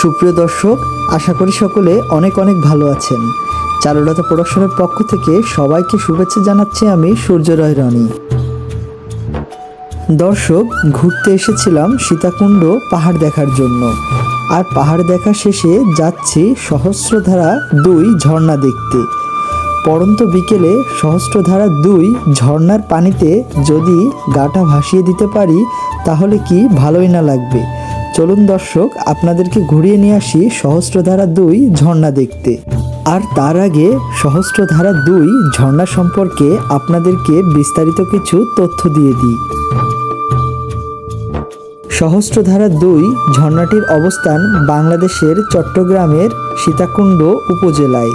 সুপ্রিয় দর্শক, আশা করি সকলে অনেক অনেক ভালো আছেন। চারুলতা প্রোডাকশনের পক্ষ থেকে সবাইকে শুভেচ্ছা জানাচ্ছি আমি সূর্যরয় রনি। দর্শক, ঘুরতে এসেছিলাম সীতাকুণ্ড পাহাড় দেখার জন্য। আর পাহাড় দেখা শেষে যাচ্ছি সহস্রধারা দুই ঝর্ণা দেখতে। পরন্ত বিকেলে সহস্রধারা দুই ঝর্ণার পানিতে যদি গাটা ভাসিয়ে দিতে পারি, তাহলে কি ভালোই না লাগবে? চলুন দর্শক, আপনাদেরকে ঘুরিয়ে নিয়ে আসি সহস্রধারা দুই ঝর্ণা দেখতে। আর তার আগে সহস্রধারা দুই ঝর্ণা সম্পর্কে আপনাদেরকে বিস্তারিত কিছু তথ্য দিয়ে দিই। সহস্রধারা দুই ঝর্ণাটির অবস্থান বাংলাদেশের চট্টগ্রামের সীতাকুণ্ড উপজেলায়।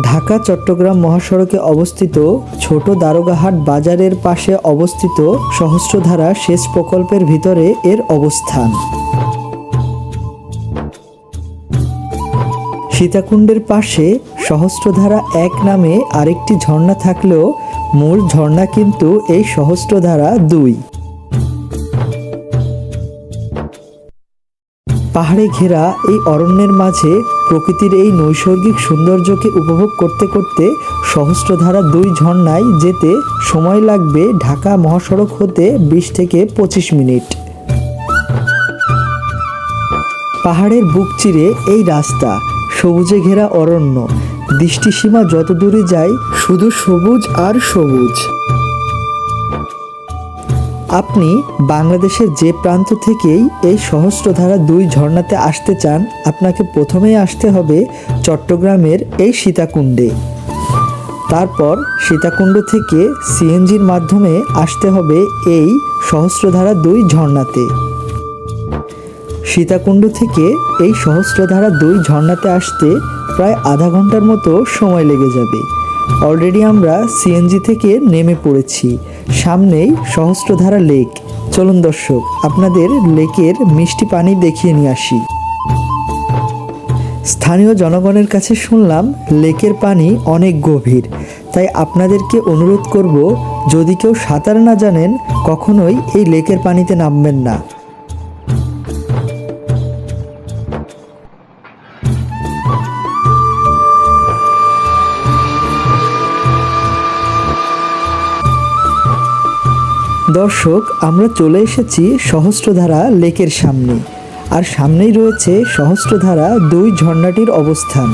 ঢাকা, চট্টগ্রাম মহাসড়কে অবস্থিত ছোট দারোগাহাট বাজারের পাশে অবস্থিত সহস্রধারা সেচ প্রকল্পের ভিতরে এর অবস্থান। সীতাকুণ্ডের পাশে সহস্রধারা এক নামে আরেকটি ঝর্ণা থাকলেও মূল ঝর্ণা কিন্তু এই সহস্রধারা দুই। পাহাড়ে ঘেরা এই অরণ্যের মাঝে প্রকৃতির এই নৈসর্গিক সৌন্দর্যকে উপভোগ করতে করতে সহস্রধারা দুই ঝর্ণায় যেতে সময় লাগবে ঢাকা মহাসড়ক হতে বিশ থেকে পঁচিশ মিনিট। পাহাড়ের বুক চিরে এই রাস্তা, সবুজে ঘেরা অরণ্য। দৃষ্টিসীমা যত দূরে যায় শুধু সবুজ আর সবুজ। আপনি বাংলাদেশের যে প্রান্ত থেকেই এই সহস্রধারা দুই ঝর্ণাতে আসতে চান, আপনাকে প্রথমেই আসতে হবে চট্টগ্রামের এই সীতাকুণ্ডে। তারপর সীতাকুণ্ড থেকে সিএনজির মাধ্যমে আসতে হবে এই সহস্রধারা দুই ঝর্ণাতে। সীতাকুণ্ড থেকে এই সহস্রধারা দুই ঝর্ণাতে আসতে প্রায় আধা ঘণ্টার মতো সময় লেগে যাবে। অলরেডি আমরা সিএনজি থেকে নেমে পড়েছি। সামনেই সহস্রধারা লেক। চলুন দর্শক, আপনাদের লেকের মিষ্টি পানি দেখিয়ে নিয়ে আসি। স্থানীয় জনগণের কাছে শুনলাম, লেকের পানি অনেক গভীর। তাই আপনাদেরকে অনুরোধ করব, যদি কেউ সাঁতার না জানেন, কখনোই এই লেকের পানিতে নামবেন না। দর্শক, আমরা চলে এসেছি সহস্রধারা লেকের সামনে। আর সামনেই রয়েছে সহস্রধারা দুই ঝর্ণাটির অবস্থান।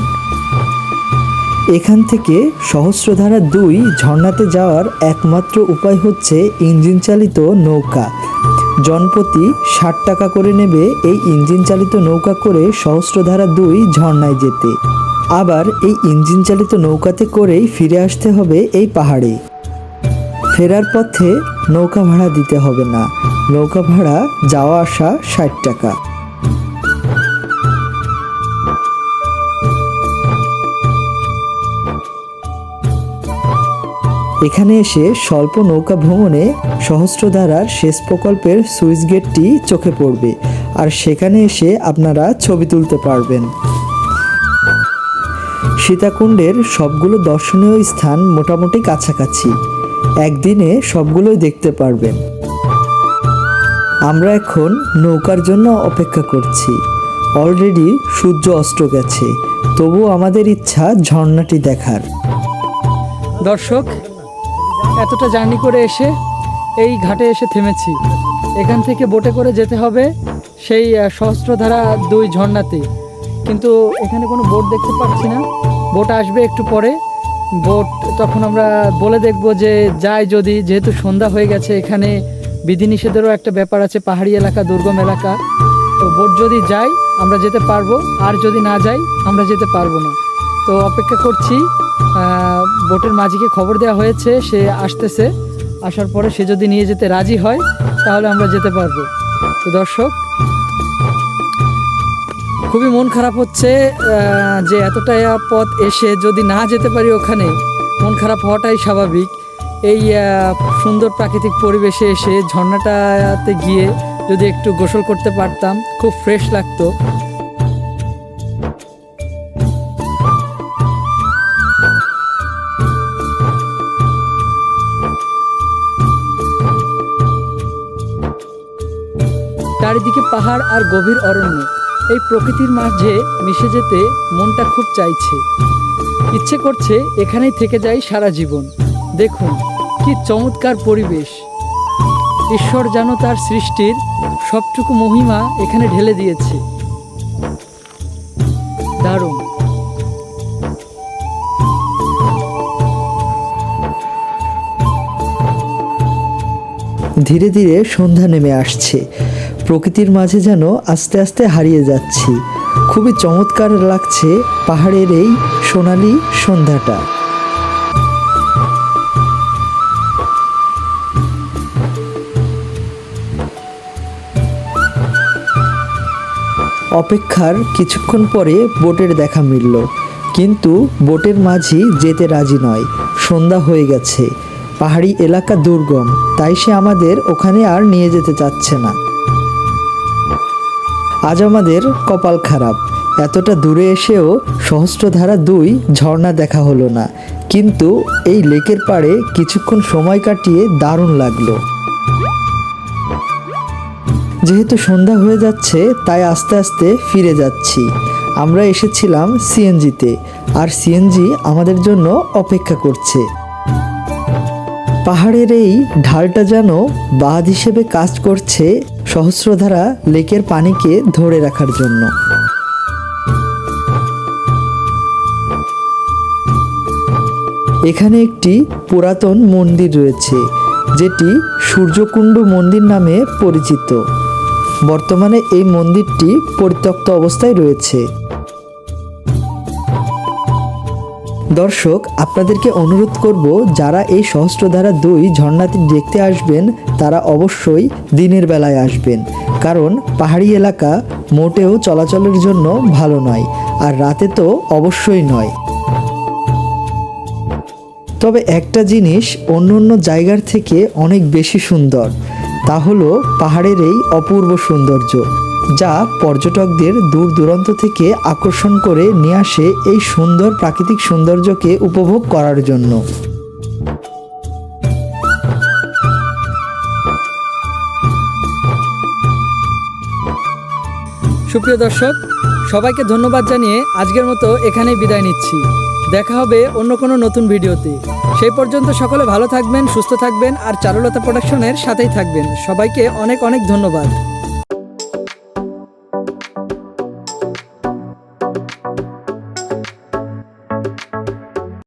এখান থেকে সহস্রধারা দুই ঝর্ণাতে যাওয়ার একমাত্র উপায় হচ্ছে ইঞ্জিন চালিত নৌকা। জনপ্রতি ষাট টাকা করে নেবে এই ইঞ্জিন চালিত নৌকা করে সহস্রধারা দুই ঝর্ণায় যেতে। আবার এই ইঞ্জিন চালিত নৌকাতে করেই ফিরে আসতে হবে এই পাহাড়ে। ফেরার পথে নৌকা ভাড়া দিতে হবে না। নৌকা ভাড়া যাওয়া আসা ষাট টাকা। এখানে এসে স্বল্প নৌকা ভ্রমণে সহস্রধারার শেষ প্রকল্পের সুইচ গেটটি চোখে পড়বে আর সেখানে এসে আপনারা ছবি তুলতে পারবেন। সীতাকুণ্ডের সবগুলো দর্শনীয় স্থান মোটামুটি কাছাকাছি। একদিনে সবগুলোই দেখতে পারবেন। আমরা এখন নৌকার জন্য অপেক্ষা করছি। অলরেডি সূর্য অস্ত গেছে তবু আমাদের ইচ্ছা ঝর্ণাটি দেখার। দর্শক, এতটা জার্নি করে এসে এই ঘাটে এসে থেমেছি। এখান থেকে বোটে করে যেতে হবে সেই সহস্রধারা দুই ঝর্ণাতে কিন্তু এখানে কোনো বোট দেখতে পাচ্ছি না। বোট আসবে একটু পরে। বোট, তখন আমরা বলে দেখব যে যায় যদি, যেহেতু সন্ধ্যা হয়ে গেছে এখানে, বিধিনিষেধেরও একটা ব্যাপার আছে, পাহাড়ি এলাকা, দুর্গম এলাকা। তো বোট যদি যায়, আমরা যেতে পারব, আর যদি না যাই আমরা যেতে পারব না। তো অপেক্ষা করছি বোটের মাঝিকে খবর দেওয়া হয়েছে, সে আসতেছে, আসার পরে সে যদি নিয়ে যেতে রাজি হয়, তাহলে আমরা যেতে পারব। তো দর্শক খুবই মন খারাপ হচ্ছে যে এতটা পথ এসে যদি না যেতে পারি ওখানে, মন খারাপ হওয়াটাই স্বাভাবিক। এই সুন্দর প্রাকৃতিক পরিবেশে এসে ঝর্ণাটাতে গিয়ে যদি একটু গোসল করতে পারতাম, খুব ফ্রেশ লাগতো। চারিদিকে পাহাড় আর গভীর অরণ্য। এই প্রকৃতির মাঝে মিশে যেতে মনটা খুব চাইছে। ইচ্ছে করছে এখানেই থেকে যাই সারা জীবন। দেখুন, কি চমৎকার পরিবেশ। ঈশ্বর যেন তার সৃষ্টির সবটুকু মহিমা এখানে ঢেলে দিয়েছে। দারুণ। ধীরে ধীরে সন্ধ্যা নেমে আসছে। প্রকৃতির মাঝে যেন আস্তে আস্তে হারিয়ে যাচ্ছি। খুবই চমৎকার লাগছে পাহাড়ের এই সোনালি সন্ধ্যাটা। অপেক্ষার কিছুক্ষণ পরে বোটের দেখা মিলল, কিন্তু বোটের মাঝি যেতে রাজি নয়। সন্ধ্যা হয়ে গেছে। পাহাড়ি এলাকা দুর্গম, তাই সে আমাদের ওখানে আর নিয়ে যেতে চাচ্ছে না। আজ আমাদের কপাল খারাপ। এতটা দূরে এসেও সহস্রধারা দুই ঝর্ণা দেখা হলো না। কিন্তু এই লেকের পাড়ে কিছুক্ষণ সময় কাটিয়ে দারুণ লাগল। যেহেতু সন্ধ্যা হয়ে যাচ্ছে, তাই আস্তে আস্তে ফিরে যাচ্ছি। আমরা এসেছিলাম সিএনজিতে, আর সিএনজি আমাদের জন্য অপেক্ষা করছে। পাহাড়ের এই ঢালটা যেন বাঁধ হিসেবে কাজ করছে সহস্রধারা লেকের পানিকে ধরে রাখার জন্য। এখানে একটি পুরাতন মন্দির রয়েছে, যেটি সূর্যকুণ্ড মন্দির নামে পরিচিত। বর্তমানে এই মন্দিরটি পরিত্যক্ত অবস্থায় রয়েছে। দর্শক, আপনাদেরকে অনুরোধ করব, যারা এই সহস্রধারা দুই ঝর্ণাটি দেখতে আসবেন, তারা অবশ্যই দিনের বেলায় আসবেন। কারণ পাহাড়ি এলাকা মোটেও চলাচলের জন্য ভালো নয়, আর রাতে তো অবশ্যই নয়। তবে একটা জিনিস অন্য অন্য জায়গার থেকে অনেক বেশি সুন্দর, তা হলো পাহাড়ের এই অপূর্ব সৌন্দর্য। যা পর্যটকদের দূর দূরান্ত থেকে আকর্ষণ করে নিয়ে আসে এই সুন্দর প্রাকৃতিক সৌন্দর্যকে উপভোগ করার জন্য। সুপ্রিয় দর্শক, সবাইকে ধন্যবাদ জানিয়ে আজকের মতো এখানেই বিদায় নিচ্ছি। দেখা হবে অন্য কোনো নতুন ভিডিওতে। সেই পর্যন্ত সকলে ভালো থাকবেন, সুস্থ থাকবেন, আর চারুলতা প্রোডাকশনের সাথেই থাকবেন। সবাইকে অনেক অনেক ধন্যবাদ।